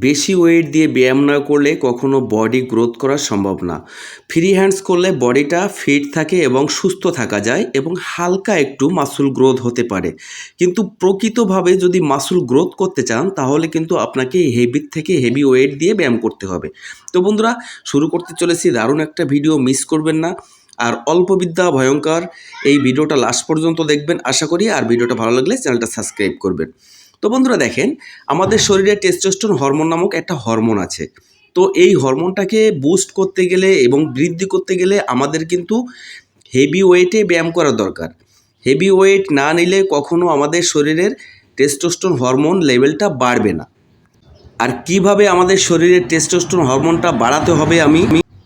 বেশি ওয়েট দিয়ে ব্যায়াম না করলে কখনো বডি গ্রোথ করা সম্ভব না। ফ্রি হ্যান্ডস করলে বডিটা ফিট থাকে এবং সুস্থ থাকা যায় এবং হালকা একটু মাসুল গ্রোথ হতে পারে। কিন্তু প্রকৃতভাবে যদি মাসুল গ্রোথ করতে চান, তাহলে কিন্তু আপনাকে হেভির থেকে হেভি ওয়েট দিয়ে ব্যায়াম করতে হবে। তো বন্ধুরা, শুরু করতে চলেছি। দারুণ একটা ভিডিও মিস করবেন না। আর অল্প বিদ্যা ভয়ঙ্কর, এই ভিডিওটা লাস্ট পর্যন্ত দেখবেন। আশা করি আর ভিডিওটা ভালো লাগলে চ্যানেলটা সাবস্ক্রাইব করবেন। তো বন্ধুরা দেখেন, আমাদের শরীরে টেস্টোস্টেরন হরমোন নামক একটা হরমোন আছে। তো এই হরমোনটাকে বুস্ট করতে গেলে এবং বৃদ্ধি করতে গেলে আমাদের কিন্তু হেভি ওয়েটে ব্যায়াম করা দরকার। হেভি ওয়েট না নিলে কখনো আমাদের শরীরের টেস্টোস্টেরন হরমোন লেভেলটা বাড়বে না। আর কীভাবে আমাদের শরীরের টেস্টোস্টেরন হরমোনটা বাড়াতে হবে আমি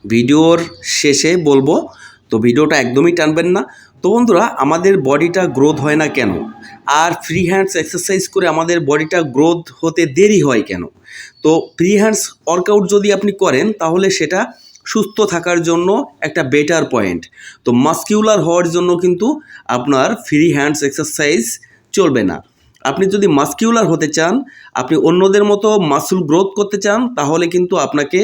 ভিডিওর শেষে বলব। তো ভিডিওটা একদমই টানবেন না। তো বন্ধুরা, আমাদের বডিটা গ্রোথ হয় না কেন? আর ফ্রি হ্যান্ডস এক্সারসাইজ করে আমাদের বডিটা গ্রোথ হতে দেরি হয় কেন? তো ফ্রি হ্যান্ডস ওয়ার্কআউট যদি আপনি করেন, তাহলে সেটা সুস্থ থাকার জন্য একটা বেটার পয়েন্ট তো মাস্কিউলার হওয়ার জন্য কিন্তু আপনার ফ্রি হ্যান্ডস এক্সারসাইজ চলবে না। আপনি যদি মাস্কিউলার হতে চান, আপনি অন্যদের মতো মাসুল গ্রোথ করতে চান, তাহলে কিন্তু আপনাকে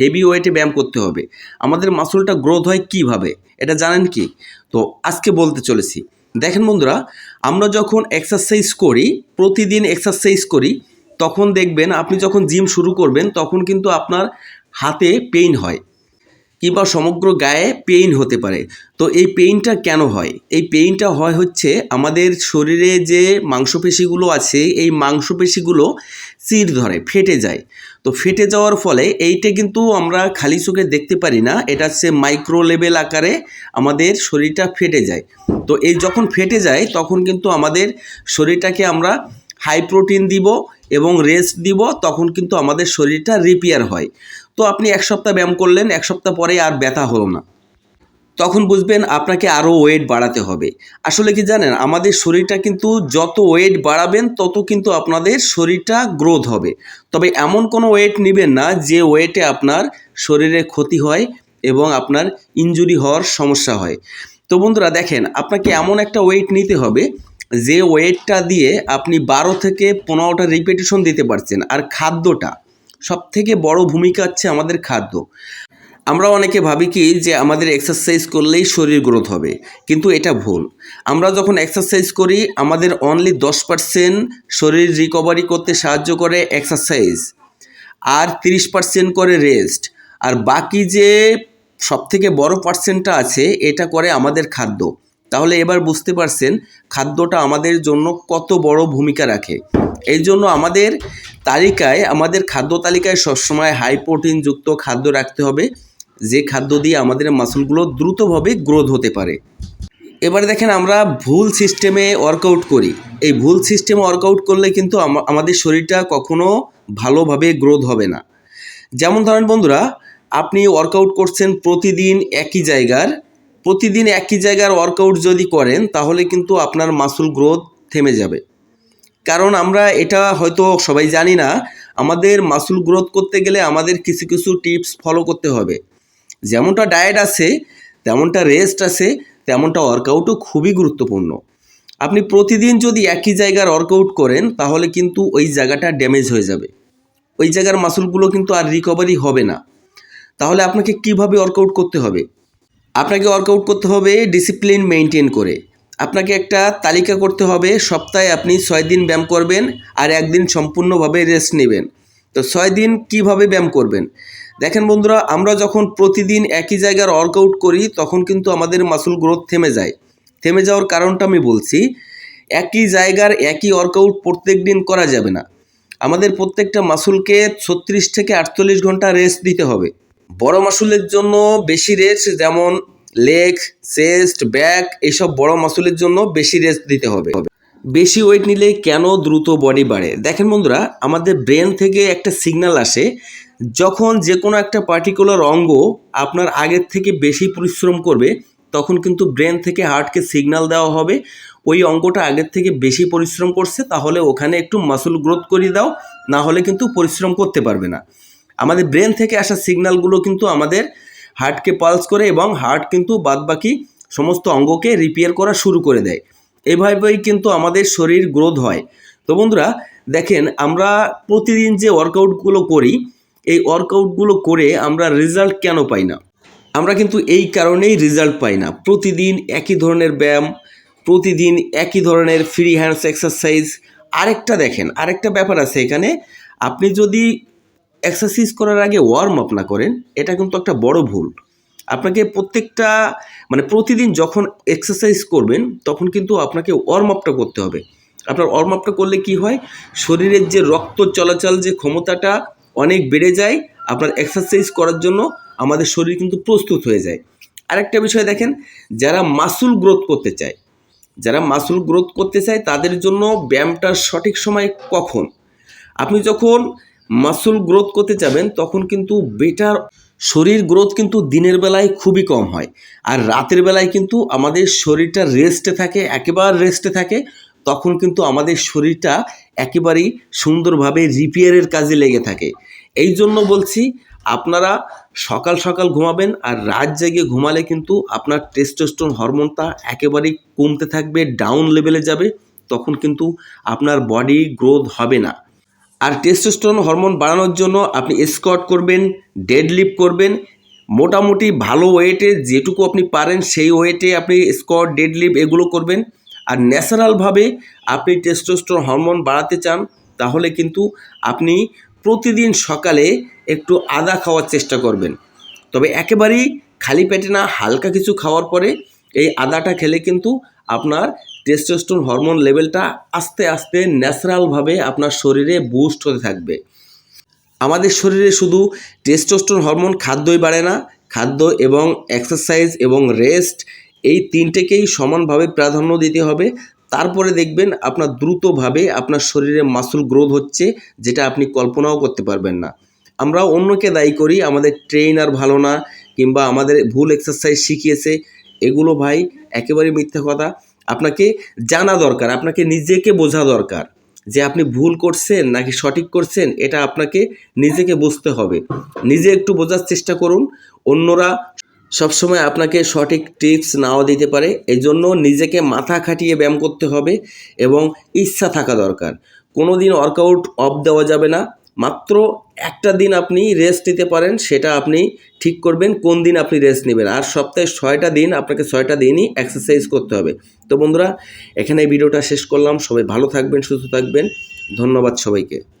হেভি ওয়েটে ব্যায়াম করতে হবে। আমাদের মাসলটা গ্রোথ হয় কীভাবে? এটা জানেন কি? তো আজকে বলতে চলেছি। দেখেন বন্ধুরা, আমরা যখন এক্সারসাইজ করি, প্রতিদিন এক্সারসাইজ করি, তখন দেখবেন আপনি যখন জিম শুরু করবেন, তখন কিন্তু আপনার হাতে পেইন হয়। কিংবা সমগ্র গায়ে পেইন হতে পারে। তো এই পেইনটা কেন হয়? এই পেইনটা হয় হচ্ছে আমাদের শরীরে যে মাংসপেশিগুলো আছে, এই মাংসপেশিগুলো চির ধরে, ফেটে যায়। তো ফেটে যাওয়ার ফলে এইটা কিন্তু আমরা খালি চোখে দেখতে পারি না, এটা হচ্ছে মাইক্রো লেভেল আকারে আমাদের শরীরটা ফেটে যায়। তো এই যখন ফেটে যায়, তখন কিন্তু আমাদের শরীরটাকে আমরা হাই প্রোটিন দিব এবং রেস্ট দিব, তখন কিন্তু আমাদের শরীরটা রিপেয়ার হয়। তো আপনি এক সপ্তাহ ব্যায়াম করলেন, এক সপ্তাহ পরে আর ব্যথা হলো না। তখন বুঝবেন আপনাকে আরও ওয়েট বাড়াতে হবে। আসলে কি জানেন, আমাদের শরীরটা কিন্তু যত ওয়েট বাড়াবেন, তত কিন্তু আপনাদের শরীরটা গ্রোথ হবে। তবে এমন কোনো ওয়েট নেবেন না, যে ওয়েটে আপনার শরীরে ক্ষতি হয় এবং আপনার ইনজুরি হওয়ার সমস্যা হয়। তো বন্ধুরা, দেখেন, আপনাকে এমন একটা ওয়েট নিতে হবে যে ওয়েটটা দিয়ে আপনি বারো থেকে পনেরোটা রিপিটেশন দিতে পারছেন, আর খাদ্যটা সব থেকে বড় ভূমিকা হচ্ছে আমাদের খাদ্য। আমরা অনেকে ভাবি কি যে আমাদের এক্সারসাইজ করলেই শরীর গ্রোথ হবে, কিন্তু এটা ভুল। আমরা যখন এক্সারসাইজ করি, আমাদের অনলি দশ পার্সেন্ট শরীর রিকভারি করতে সাহায্য করে এক্সারসাইজ আর তিরিশ পার্সেন্ট করে রেস্ট আর বাকি যে সবথেকে বড় পার্সেন্টটা আছে, এটা করে আমাদের খাদ্য। তাহলে এবার বুঝতে পারছেন খাদ্যটা আমাদের জন্য কত বড় ভূমিকা রাখে। এই জন্য আমাদের তালিকায়, আমাদের খাদ্য তালিকায় সবসময় হাই প্রোটিনযুক্ত খাদ্য রাখতে হবে, যে খাদ্য দিয়ে আমাদের মাসলগুলো দ্রুতভাবে গ্রোথ হতে পারে। এবারে দেখেন আমরা ভুল সিস্টেমে ওয়ার্কআউট করি। এই ভুল সিস্টেমে ওয়ার্কআউট করলে কিন্তু আমাদের শরীরটা কখনো ভালোভাবে গ্রোথ হবে না। যেমন ধরেন বন্ধুরা, আপনি ওয়ার্কআউট করছেন প্রতিদিন একই জায়গার প্রতিদিন একই জায়গার ওয়ার্কআউট যদি করেন, তাহলে কিন্তু আপনার মাসুল গ্রোথ থেমে যাবে। কারণ আমরা এটা হয়তো সবাই জানি না, আমাদের মাসুল গ্রোথ করতে গেলে আমাদের কিছু কিছু টিপস ফলো করতে হবে। যেমনটা ডায়েট আছে, তেমনটা রেস্ট আছে, তেমনটা ওয়ার্কআউটও খুবই গুরুত্বপূর্ণ। আপনি প্রতিদিন যদি একই জায়গার ওয়ার্কআউট করেন, তাহলে কিন্তু ওই জায়গাটা ড্যামেজ হয়ে যাবে। ওই জায়গার মাসুলগুলো কিন্তু আর রিকভারি হবে না। তাহলে আপনাকে কীভাবে ওয়ার্কআউট করতে হবে? আপনাকে ওয়ার্কআউট করতে হবে ডিসিপ্লিন মেনটেন করে। আপনাকে একটা তালিকা করতে হবে, সপ্তাহে আপনি ছয় দিন ব্যায়াম করবেন আর একদিন সম্পূর্ণভাবে রেস্ট নেবেন। তো ছয় দিন কীভাবে ব্যায়াম করবেন? দেখেন বন্ধুরা, আমরা যখন প্রতিদিন একই জায়গার ওয়ার্কআউট করি, তখন কিন্তু আমাদের মাসুল গ্রোথ থেমে যায়। থেমে যাওয়ার কারণটা আমি বলছি, একই জায়গার একই ওয়ার্কআউট প্রত্যেক দিন করা যাবে না। আমাদের প্রত্যেকটা মাসুলকে ছত্রিশ থেকে আটচল্লিশ ঘণ্টা রেস্ট দিতে হবে। বড় মাসুলের জন্য বেশি রেস্ট যেমন লেগ চেস্ট ব্যাক এইসব বড় মাসুলের জন্য বেশি রেস্ট দিতে হবে। বেশি ওয়েট নিলে কেন দ্রুত বডি বাড়ে? দেখেন বন্ধুরা, আমাদের ব্রেন থেকে একটা সিগন্যাল আসে, যখন যে কোনো একটা পার্টিকুলার অঙ্গ আপনার আগের থেকে বেশি পরিশ্রম করবে, তখন কিন্তু ব্রেন থেকে হার্টকে সিগন্যাল দেওয়া হবে, ওই অঙ্গটা আগের থেকে বেশি পরিশ্রম করছে, তাহলে ওখানে একটু মাসুল গ্রোথ করিয়ে দাও, না হলে কিন্তু পরিশ্রম করতে পারবে না। আমাদের ব্রেন থেকে আসা সিগন্যালগুলো কিন্তু আমাদের হার্টকে পালস করে এবং হার্ট কিন্তু বাদবাকি সমস্ত অঙ্গকে রিপেয়ার করা শুরু করে দেয়। এভাবেই কিন্তু আমাদের শরীর গ্রোথ হয়। তো বন্ধুরা, দেখেন, আমরা প্রতিদিন যে ওয়ার্কআউটগুলো করি, এই ওয়ার্কআউটগুলো করে আমরা রেজাল্ট কেন পাই না? আমরা কিন্তু এই কারণেই রেজাল্ট পাই না। প্রতিদিন একই ধরনের ব্যায়াম, প্রতিদিন একই ধরনের ফ্রি হ্যান্ডস এক্সারসাইজ আরেকটা দেখেন, আরেকটা ব্যাপার আছে এখানে। আপনি যদি এক্সারসাইজ করার আগে ওয়ার্ম আপ না করেন, এটা কিন্তু একটা বড় ভুল। আপনাকে প্রত্যেকটা মানে প্রতিদিন যখন এক্সারসাইজ করবেন, তখন কিন্তু আপনাকে ওয়ার্ম আপটা করতে হবে। আপনার ওয়ার্ম আপটা করলে কি হয়? শরীরের যে রক্ত চলাচল যে ক্ষমতাটা অনেক বেড়ে যায়, আপনার এক্সারসাইজ করার জন্য আমাদের শরীর কিন্তু প্রস্তুত হয়ে যায়। আরেকটা বিষয় দেখেন, যারা মাসুল গ্রোথ করতে চায়, যারা মাসুল গ্রোথ করতে চায়, তাদের জন্য ব্যায়ামটার সঠিক সময় কখন? আপনি যখন মাসুল গ্রোথ করতে যাবেন, তখন কিন্তু বেটার শরীর গ্রোথ কিন্তু দিনের বেলায় খুবই কম হয়। আর রাতের বেলায় কিন্তু আমাদের শরীরটা রেস্টে থাকে, একেবারে রেস্টে থাকে, তখন কিন্তু আমাদের শরীরটা একেবারেই সুন্দরভাবে রিপেয়ারের কাজে লেগে থাকে। এই জন্য বলছি, আপনারা সকাল সকাল ঘুমাবেন আর রাত জেগে ঘুমালে কিন্তু আপনার টেস্টোস্টেরন হরমোনটা একেবারেই কমতে থাকবে ডাউন লেভেলে যাবে, তখন কিন্তু আপনার বডি গ্রোথ হবে না। আর টেস্টোস্টেরন হরমোন বাড়ানোর জন্য আপনি স্কোয়াট করবেন ডেড লিফট করবেন। মোটামুটি ভালো ওয়েটে যেটুকু আপনি পারেন, সেই ওয়েটে আপনি স্কোয়াট ডেড লিফট এগুলো করবেন। আর ন্যাচারালভাবে আপনি টেস্টোস্টেরন হরমোন বাড়াতে চান, তাহলে কিন্তু আপনি প্রতিদিন সকালে একটু আদা খাওয়ার চেষ্টা করবেন। তবে একেবারেই খালি পেটে না, হালকা কিছু খাওয়ার পরে এই আদাটা খেলে কিন্তু আপনার টেস্টোস্টেরন হরমোন লেভেলটা আস্তে আস্তে ন্যাচারালভাবে আপনার শরীরে বুস্ট হতে থাকবে। আমাদের শরীরে শুধু টেস্টোস্টেরন হরমোন খাদ্যই বাড়ে না, খাদ্য এবং এক্সারসাইজ এবং রেস্ট এই তিনটেকেই সমানভাবে প্রাধান্য দিতে হবে। তারপরে দেখবেন আপনার দ্রুতভাবে আপনার শরীরে মাসুল গ্রোথ হচ্ছে, যেটা আপনি কল্পনাও করতে পারবেন না। আমরা অন্যকে দায়ী করি, আমাদের ট্রেনার ভালো না, কিংবা আমাদের ভুল এক্সারসাইজ শিখিয়েছে, এগুলো ভাই একেবারে মিথ্যা কথা। আপনাকে জানা দরকার, আপনাকে নিজেকে বোঝা দরকার যে আপনি ভুল করছেন নাকি সঠিক করছেন, এটা আপনাকে নিজেকে বুঝতে হবে। নিজে একটু বোঝার চেষ্টা করুন, অন্যরা সবসময় আপনাকে সঠিক টিপস নাও দিতে পারে এই জন্য নিজেকে মাথা খাটিয়ে ব্যায়াম করতে হবে এবং ইচ্ছা থাকা দরকার। কোনো দিন ওয়ার্কআউট অফ দেওয়া যাবে না মাত্র একটা দিন আপনি রেস্ট নিতে পারেন, সেটা আপনি ঠিক করবেন কোন দিন আপনি রেস্ট নেবেন। আর সপ্তাহে ছয়টা দিন আপনাকে ছয়টা দিনই এক্সারসাইজ করতে হবে। তো বন্ধুরা এখানে ভিডিওটা শেষ করলাম। সবাই ভালো থাকবেন, সুস্থ থাকবেন। ধন্যবাদ সবাইকে।